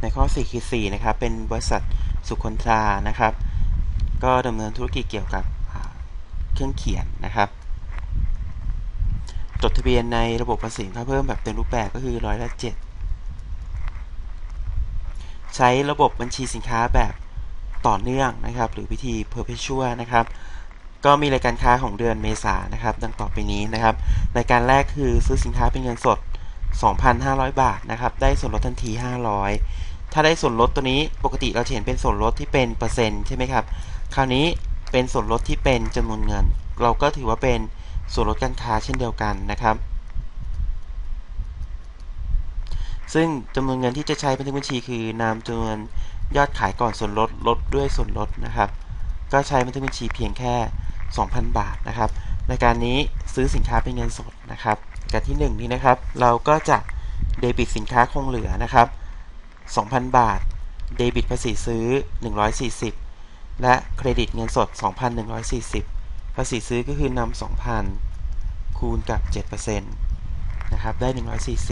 ในข้อ4คือ4นะครับ เป็นบริษัทสุคนทรานะครับ ก็ดำเนินธุรกิจเกี่ยวกับเครื่องเขียนนะครับ จดทะเบียนในระบบภาษีค่าเพิ่มแบบเต็มรูปแบบก็คือร้อยละ7ใช้ระบบบัญชีสินค้าแบบต่อเนื่องนะครับ หรือวิธี perpetual นะครับ ก็มีรายการค้าของเดือนเมษานนะครับ ดังต่อไปนี้นะครับ รายการแรกคือซื้อสินค้าเป็นเงินสด 2,500 บาทนะครับ ได้ส่วนลดทันที 500 ถ้าได้ส่วนลดตัวนี้ปกติเราจะเห็นเป็นส่วนลดที่เป็นเปอร์เซ็นต์ใช่ไหมครับ คราวนี้เป็นส่วนลดที่เป็นจำนวนเงิน เราก็ถือว่าเป็นส่วนลดการค้าเช่นเดียวกันนะครับ ซึ่งจำนวนเงินที่จะใช้บันทึกบัญชี คือนำจำนวนยอดขายก่อนส่วนลดลดด้วยส่วนลดนะครับ ก็ใช้บันทึกบัญชีเพียงแค่ 2,000 บาทนะครับรายการนี้ซื้อสินค้าเป็นเงินสดนะครับการที่1นี้นะครับ เราก็จะเดบิตสินค้าคงเหลือนะครับ 2,000 บาท เดบิตภาษีซื้อ 140 และเครดิตเงินสด 2,140 ภาษีซื้อก็คือนำ2,000 คูณกับ 7%นะครับ ได้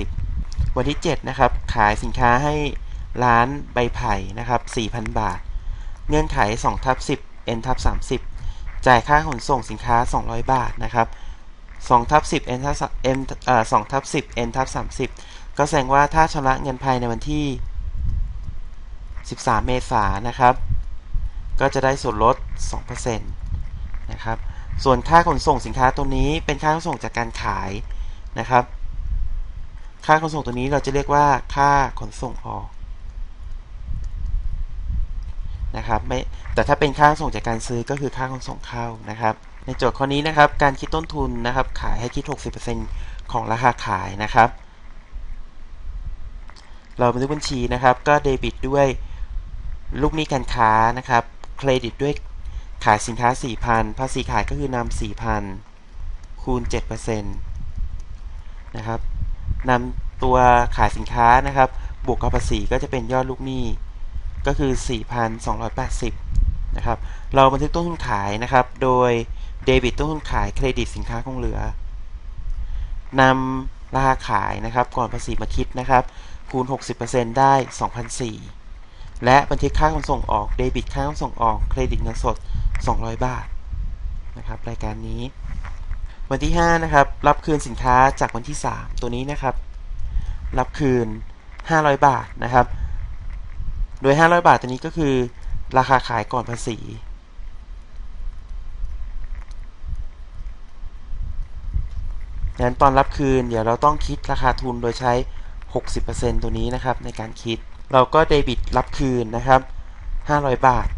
140 วันที่ 7 นะครับ ขายสินค้าให้ร้านใบไผ่นะครับ 4,000 บาท เงื่อนไข2ทับ10 n ทับ30 จ่ายค่าขนส่งสินค้า 200 บาทนะครับ2ทับ10 n ทับ n เอ่อ2ทับ10 n ทับ30 ก็แสดงว่าถ้าชำระเงินภายในวันที่ 13 เมษายนนะครับ ก็จะได้ส่วนลด 2%นะครับ ส่วนค่าขนส่งสินค้าตัวนี้เป็นค่าขนส่งจากการขายนะครับ ค่าขนส่งตัวนี้เราจะเรียกว่าค่าขนส่งออกนะครับไม่แต่ถ้าเป็นค่าขนส่งจากการซื้อก็คือค่าขนส่งเข้านะครับ ในโจทย์ข้อนี้นะครับ การคิดต้นทุนนะครับ ขายให้คิด 60%ของราคาขายนะครับเราบันทึกบัญชีนะครับ ก็เดบิตด้วย ลูกหนี้การค้านะครับ เครดิตด้วยขายสินค้า 4,000 ภาษีขายก็คือนำ4,000 คูณ 7%นะครับนำตัวขายสินค้านะครับ บวกกับภาษีก็จะเป็นยอดลูกหนี้ ก็คือ 4,280 นะครับ เราบันทึกต้นทุนขายนะครับ โดยเดบิตต้นทุนขายเครดิตสินค้าคงเหลือนำราคาขายนะครับ ก่อนภาษีมาคิดนะครับ คูณ 60%ได้ 2,004 และบันทึกค่าขนส่งออกเดบิตค่าขนส่งออกเครดิตเงินสด 200 บาทนะครับรายการนี้ วันที่ 5 นะครับ รับคืนสินค้าจากวันที่ 3 ตัวนี้นะครับ รับคืน 500 บาทนะครับ โดย 500 บาทตัวนี้ก็คือ ราคาขายก่อนภาษีงั้นตอนรับคืนเดี๋ยวเราต้องคิดราคาทุนโดยใช้ 60%ตัวนี้นะครับในการคิด เราก็เดบิตรับคืนนะครับ 500 บาท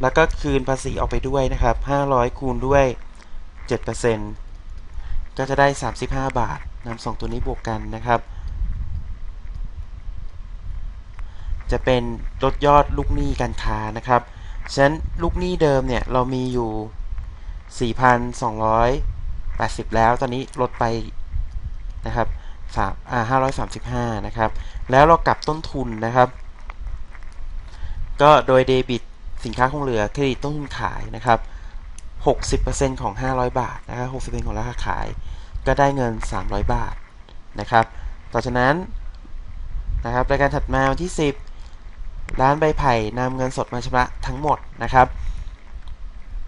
แล้วก็คืนภาษีออกไปด้วยนะครับ 500 คูณด้วย 7%ก็จะได้ 35 บาทนำสองตัวนี้บวกกันนะครับ จะเป็นลดยอดลูกหนี้การค้านะครับ ฉะนั้นลูกหนี้เดิมเนี่ย เรามีอยู่ 4,280 แล้ว ตอนนี้ลดไปนะครับ 3อ่า535 นะครับ แล้วเรากลับต้นทุนนะครับ ก็โดยเดบิตสินค้าคงเหลือเครดิตต้นทุนขายนะครับ 60%ของ 500 บาทนะครับ60%ของราคาขาย ก็ได้เงิน 300 บาทนะครับ ต่อจากนั้นนะครับรายการถัดมาวันที่ 10 ร้านใบไผ่นำเงินสดมาชำระทั้งหมดนะครับ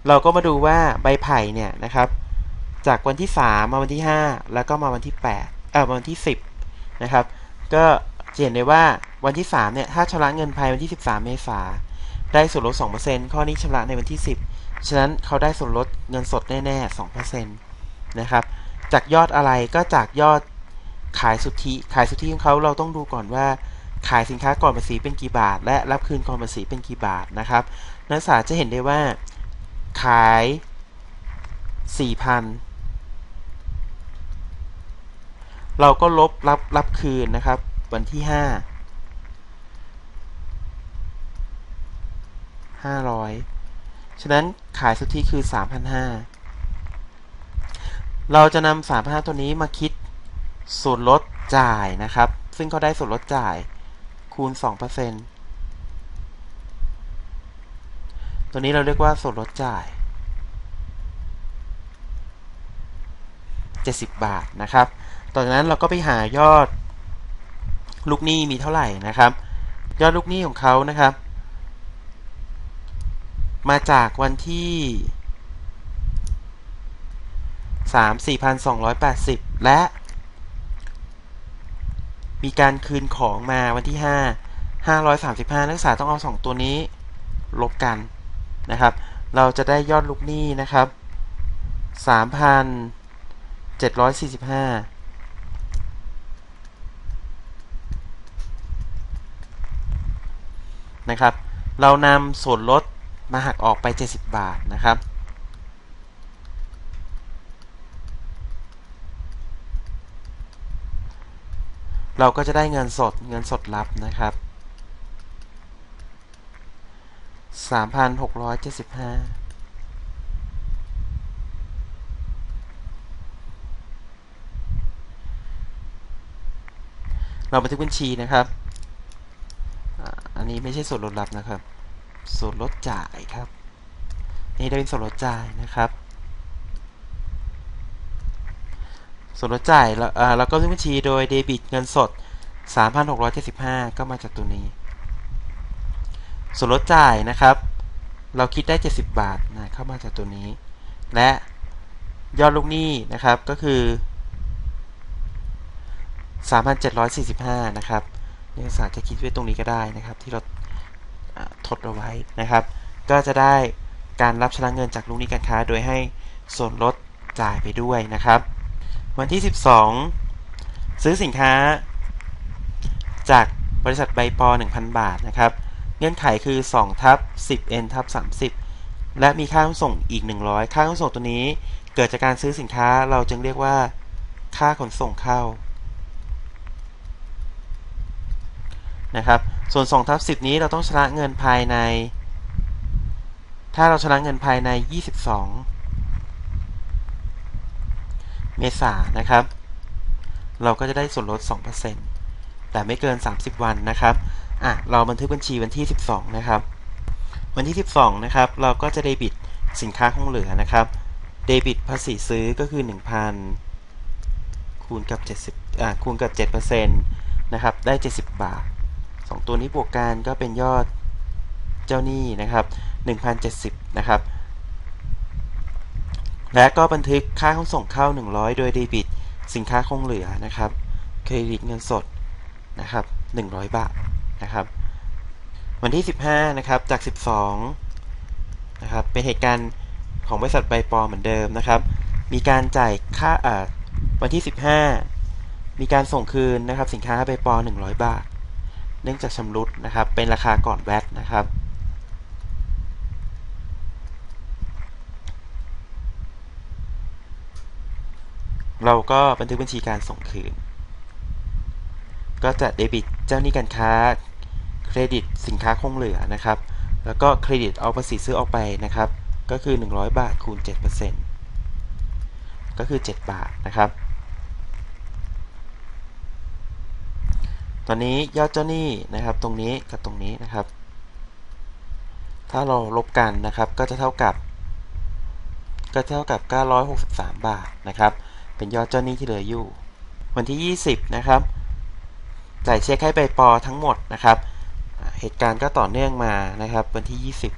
เราก็มาดูว่าใบไผ่เนี่ยนะครับ จากวันที่ 3 มาวันที่ 5 แล้วก็มาวันที่ 8 วันที่ 10 นะครับ ก็เห็นได้ว่าวันที่ 3 เนี่ย ถ้าชำระเงินภายวันที่ 13 เมษาได้ส่วนลด 2%ข้อนี้ชำระในวันที่ 10 ฉะนั้นเขาได้ส่วนลดเงินสดแน่ๆ 2%นะครับ จากยอดอะไรก็จากยอดขายสุทธิ ขายสุทธิของเขาเราต้องดูก่อนว่า ขายสินค้าก่อนภาษีเป็นกี่บาท และรับคืนก่อนภาษีเป็นกี่บาทนะครับ นักศึกษาจะเห็นได้ว่า ขาย 4,000 เราก็ลบรับรับคืนนะครับ วันที่ 5 500 ฉะนั้นขายสุทธิคือ 3,500 เราจะนำ3,500 ตัวนี้มาคิดส่วนลดจ่ายนะครับ ซึ่งเขาได้ส่วนลดจ่ายคูณ 2%ตัวนี้เราเรียกว่าส่วนลดจ่าย 70 บาทนะครับ ต่อจากนั้นเราก็ไปหายอดลูกหนี้มีเท่าไหร่นะครับ ยอดลูกหนี้ของเขานะครับ มาจากวันที่สามสี่พันสองร้อยแปดสิบและ มีการคืนของมาวันที่ห้าห้าร้อยสามสิบห้านักศึกษาต้องเอาสองตัวนี้ลบกันนะครับ เราจะได้ยอดลูกหนี้นะครับสามพันเจ็ดร้อยสี่สิบห้า นะครับ เรานำส่วนลดมาหักออกไป 70 บาทนะครับ เราก็จะได้เงินสดเงินสดรับนะครับ 3,675เราบันทึกบัญชีนะครับ นี้ไม่ใช่ส่วนลดรับนะครับ ส่วนลดจ่ายครับ นี่ได้เป็นส่วนลดจ่ายนะครับ ส่วนลดจ่ายแล้วเราก็บันทึกบัญชีโดยเดบิตเงินสด 3,675 ก็มาจากตัวนี้ ส่วนลดจ่ายนะครับ เราคิดได้ 70 บาทนะเข้ามาจากตัวนี้ และยอดลูกหนี้นะครับก็คือ 3,745 นะครับ นักศึกษาจะคิดไว้ตรงนี้ก็ได้นะครับ ที่เราทดเอาไว้นะครับ ก็จะได้การรับชำระเงินจากลูกหนี้การค้า โดยให้ส่วนลดจ่ายไปด้วยนะครับ วันที่ 12 ซื้อสินค้า จากบริษัทใบปอ1,000 บาทนะครับ เงื่อนไขคือ2ทับ10 n ทับ30 และมีค่าขนส่งอีก 100 ค่าขนส่งตัวนี้เกิดจากการซื้อสินค้าเราจึงเรียกว่า ค่าขนส่งเข้า นะครับ ส่วน2ทับ10 นี้เราต้องชำระเงินภายใน ถ้าเราชำระเงินภายใน 22 เมษายนนะครับ เราก็จะได้ส่วนลด 2%แต่ไม่เกิน 30 วันนะครับ อะ เราบันทึกบัญชีวันที่ 12 นะครับ วันที่ 12 นะครับ เราก็จะเดบิตสินค้าคงเหลือนะครับ เดบิตภาษีซื้อก็คือ 1,000 คูณกับ 70 อ่าคูณกับ 7%นะครับ ได้ 70 บาท สองตัวนี้บวกกันก็เป็นยอดเจ้าหนี้นะครับ 1,070 นะครับ และก็บันทึกค่าขนส่งเข้า 100 โดยเดบิต สินค้าคงเหลือนะครับ เครดิตเงินสดนะครับ 100 บาทนะครับ วันที่ 15 นะครับจาก 12 นะครับ เป็นเหตุการณ์ของบริษัทใบปอเหมือนเดิมนะครับ มีการจ่ายค่าอ่าวันที่ 15 มีการส่งคืนนะครับ สินค้าใบปอ100 บาท เนื่องจากชำรุดนะครับ เป็นราคาก่อนแวตนะครับ เราก็บันทึกบัญชีการส่งคืน ก็จะเดบิตเจ้าหนี้การค้า เครดิตสินค้าคงเหลือนะครับ แล้วก็เครดิตเอาภาษีซื้อออกไปนะครับ ก็คือ 100 บาทคูณ 7%ก็คือ 7 บาทนะครับ ตอนนี้ยอดเจ้าหนี้นะครับตรงนี้กับตรงนี้นะครับ ถ้าเราลบกันนะครับก็จะเท่ากับ ก็เท่ากับ 963 บาทนะครับ เป็นยอดเจ้าหนี้ที่เหลืออยู่ วันที่ 20 นะครับจ่ายเช็คให้ใบปอทั้งหมดนะครับ เหตุการณ์ก็ต่อเนื่องมานะครับ วันที่ 20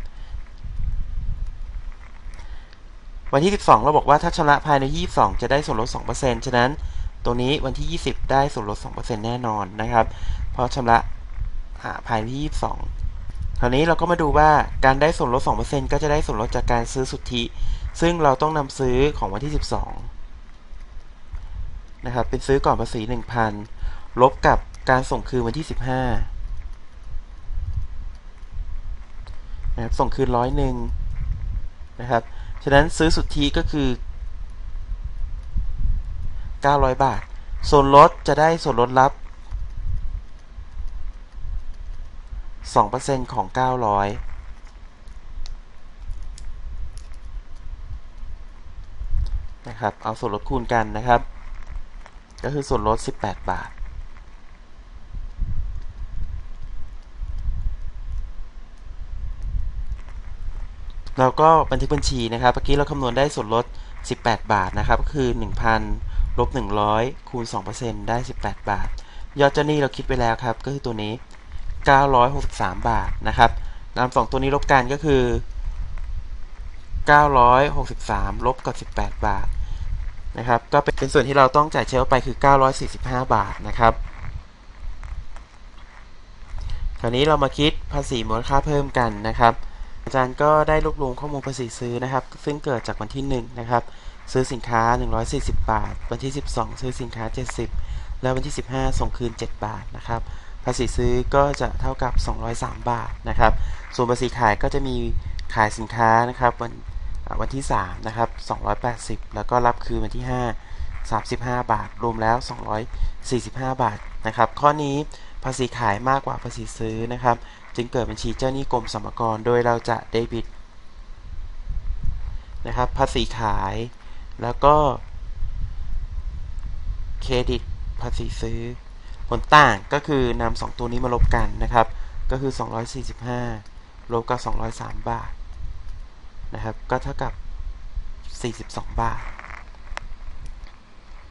วันที่ 12 เราบอกว่าถ้าชำระภายใน 22 จะได้ส่วนลด 2%ฉะนั้น ตรงนี้วันที่ 20 ได้ส่วนลด 2%แน่นอนนะครับ เพราะชำระอ่าภายในที่ 22 คราวนี้เราก็มาดูว่าการได้ส่วนลด 2%ก็จะได้ส่วนลดจากการซื้อสุทธิ ซึ่งเราต้องนำซื้อของวันที่ 12 นะครับ เป็นซื้อก่อนภาษี 1,000 ลบกับการส่งคืนวันที่ 15 นะครับ ส่งคืนร้อยหนึ่งนะครับ ฉะนั้นซื้อสุทธิก็คือ 900 บาท ส่วนลดจะได้ส่วนลดรับ 2%ของ 900 นะครับ เอาส่วนลดคูณกันนะครับ ก็คือส่วนลด 18 บาทเราก็บันทึกบัญชีนะครับ เมื่อกี้เราคำนวณได้ส่วนลด 18 บาทนะครับ ก็คือ 1,000 ลบ100 คูณ 2%ได้ 18 บาท ยอดเจ้าหนี้เราคิดไปแล้วครับ ก็คือตัวนี้ 963 บาทนะครับนำสองตัวนี้ลบกันก็คือ 963 ลบกับ 18 บาทนะครับ ก็เป็นส่วนที่เราต้องจ่ายเชลไปคือ 945 บาทนะครับคราวนี้เรามาคิดภาษีมูลค่าเพิ่มกันนะครับ อาจารย์ก็ได้รวบรวมข้อมูลภาษีซื้อนะครับ ซึ่งเกิดจากวันที่1นะครับ ซื้อสินค้า 140 บาท วันที่ 12 ซื้อสินค้า 70 แล้ววันที่ 15 ส่งคืน 7 บาทนะครับ ภาษีซื้อก็จะเท่ากับ 203 บาทนะครับ ส่วนภาษีขายก็จะมีขายสินค้านะครับวันวันที่ 3 นะครับ 280 แล้วก็รับคืนวันที่ 5 35 บาท รวมแล้ว 245 บาทนะครับ ข้อนี้ภาษีขายมากกว่าภาษีซื้อนะครับ จึงเกิดบัญชีเจ้าหนี้กรมสรรพากร โดยเราจะเดบิตนะครับ ภาษีขาย แล้วก็ เครดิตภาษีซื้อ ผลต่างก็คือนำสองตัวนี้มาลบกันนะครับ ก็คือ 245 ลบกับ 203 บาทนะครับ ก็เท่ากับ 42 บาท